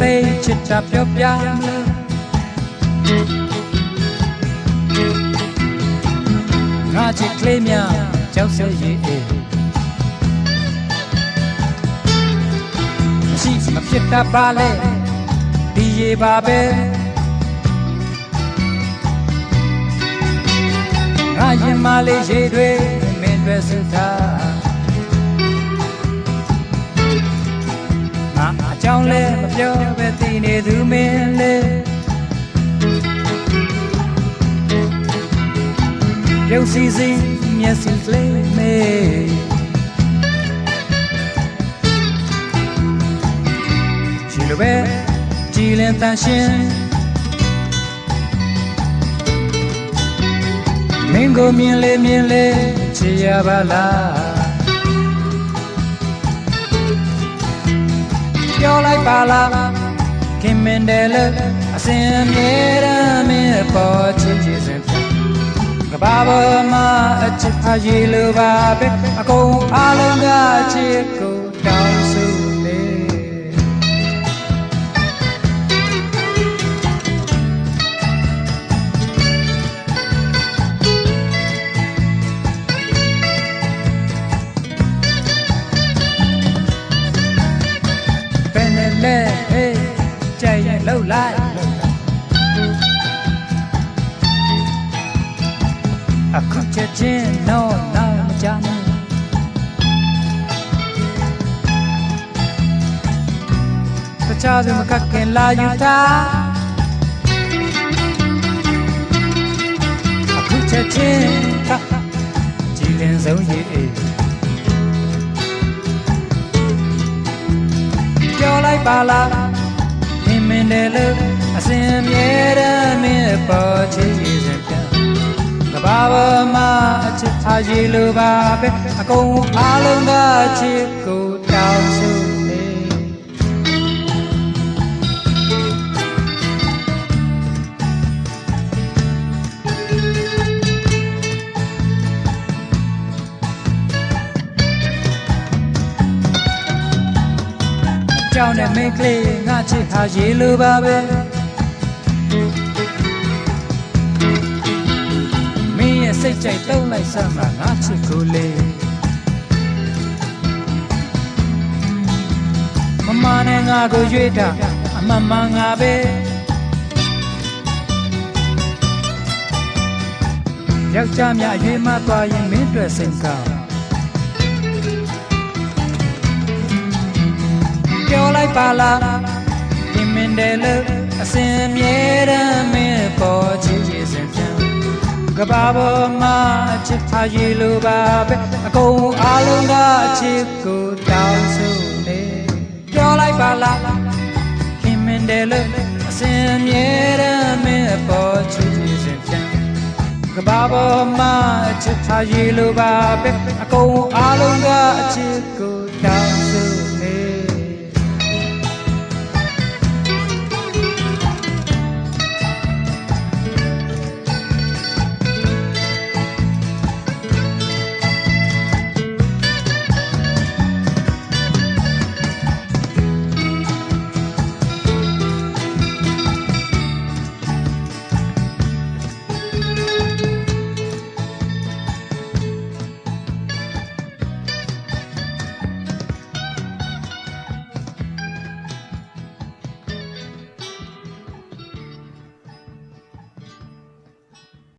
သိချစ်တာပြောပြမလို့ငါချစ်ကလေးများကြောက်ရွံ့ရေးအေးမရှိမဖြစ်တတ်ပါလေဒီရေပါပဲငါရင်မလေးရေတွေမင်းတွေစတာ ပြောပဲသိနေသူမင်းလေးရုပ်စီစီမျက်စိကလေးမေချီလိုပဲကြည်လင်တန်ရှင်မင်းကိုမြင်လေမြင်လေချစ်ရပါလား ပြောလိုက်ပါလားခင်မင်တယ်လို့အစင်မြေရမင်းပေါ်ချစ်ချစ်စင်ပြန်ကဘာပေါ်မှာအချစ်အရေးလိုပါပဲအကုန်အလုံးကချစ်ကိုတောင်း ဘယ်နဲ့လဲဟေးကြိုက်ရင်လှုပ်လိုက်လှုပ်လိုက်အခုချက်ချင်းတော့တော့မကြမ်းတခြားသူမ ပြောလိုက်ပါလားမင်းမင်းတယ်လို့အစင်မြဲတမ်းမင်းပေါ်ချစ်ရည်စပြန်ကဘာပေါ်မှာအချစ်အားရည်လိုပါပဲအကုန်အားလုံးကချစ် ကြောင်းနဲ့မင်းကလေးငါချစ်ဟာရေလိုပါပဲမင်းရဲ့စိတ်ကြိုက်တုံးလိုက်စမ်းမှာငါချစ်ကိုလေမမနဲ့ငါကိုရွေးတာအမမငါပဲယောက်ျားများရွေးမသွားရင်မင်းတွေ့စိတ်ကောင်း ပြောလိုက်ပါလားပြင်မင်တယ်လို့အစင်မြဲတမ်းမင်းပေါ်ချစ်ရည်စင်ပြန်ကဘာပေါ်မှာအချစ်ထားရည်လိုပါပဲအကုန်အားလုံးကအချစ်ကိုတောင်းဆိုနေပြောလိုက်ပါလားပြင်မင်တယ်လို့အစင်မြဲတမ်းမင်းပေါ်ချစ်ရည်စင်ပြန်ကဘာပေါ်မှာအချစ်ထားရည်လိုပါပဲအကုန်အားလုံးကအချစ်ကိုတောင်းဆို